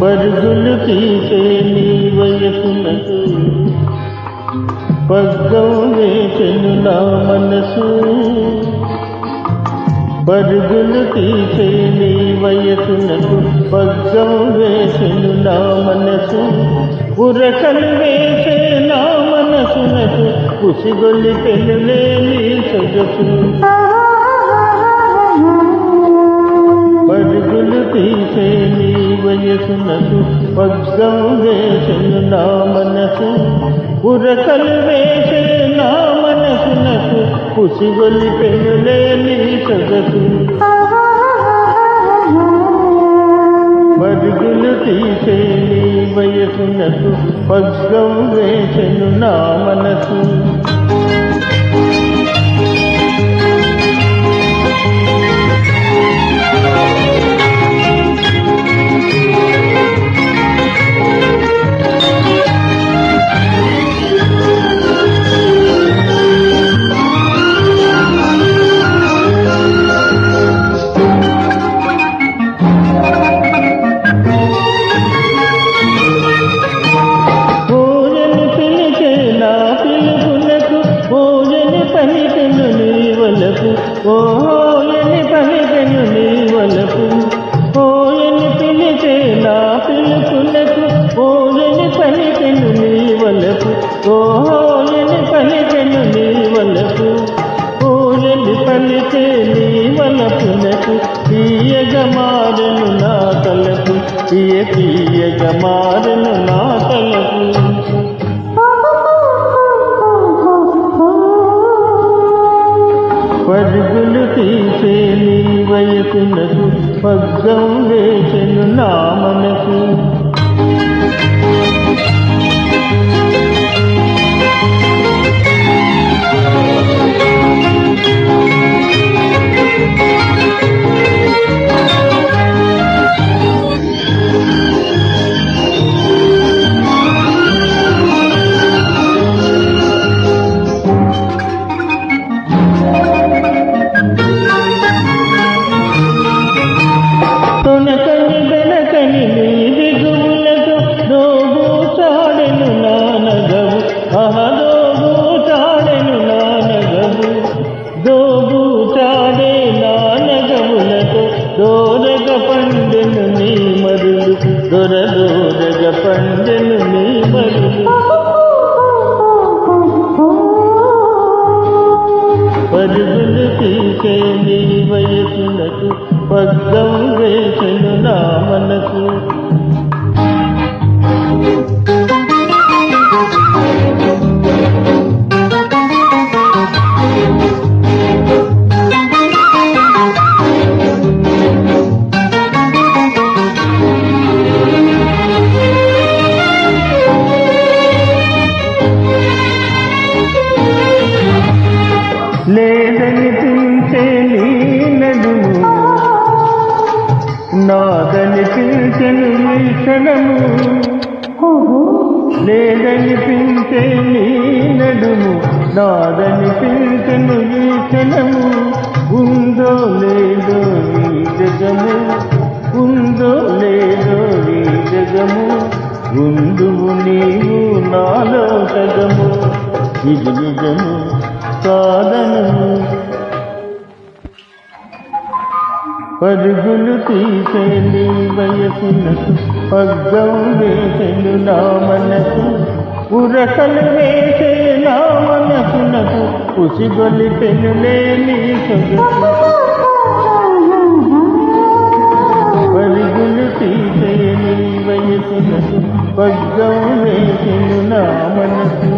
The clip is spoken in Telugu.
పరుగులు తీసే నీ వయసునకు పగ్గం వేసెను నా మనసు బరుగులు తీసే నీ వయసునకు పగ్గం వేసెను నా మనసు. ఉరకలు వేసే నా మనసునకు కుసిగొల్లి పెనులే నీ సొగసు. పరుగులు తీసే నీ వయసునకు పగ్గం వేసెను నా మనసు. ఉరకలు వేసే నా మనసునకు నీ సొగసు బరుగులు తీసే నీ వయసునకు పగ్గం వేసెను నా మనసు ఓయని పలికెను నీ వలకు పూజని పలికే నీ వలపునకు తీయగా మారెను నా తలకు తీయ తీయగ మారెను నా తలకు. పరుగులు తీసే నీ వయసునకు పగ్గం వేసెను నా మనకు దోరగ పండెను నీ మరులు. పరుగులు తీసే నీ వయసునకు పగ్గం వేసను నా మనకు లేదని పిలిచే నీ నడుము నాదని పిలిచెను నీ క్షణము లేదని పిలిచే నీ నడుము నాదని పిలిచెను ఈ క్షణము ఉందో లేదో ఈ జగము ఉందో లేదో ఈ జగము. ఉందువు నీవు నాలో సగము ఇది నిజము. పరుగులు తీసే నీ వయసునకు పగ్గం వేసెను నా మనసు. ఉరకలు వేసే నా మనసునకు ఉసిగొలి పెనులే నీ సొగసు పరుగులు తీసే నీ వయసునకు పగ్గం వేసెను నా మనసు.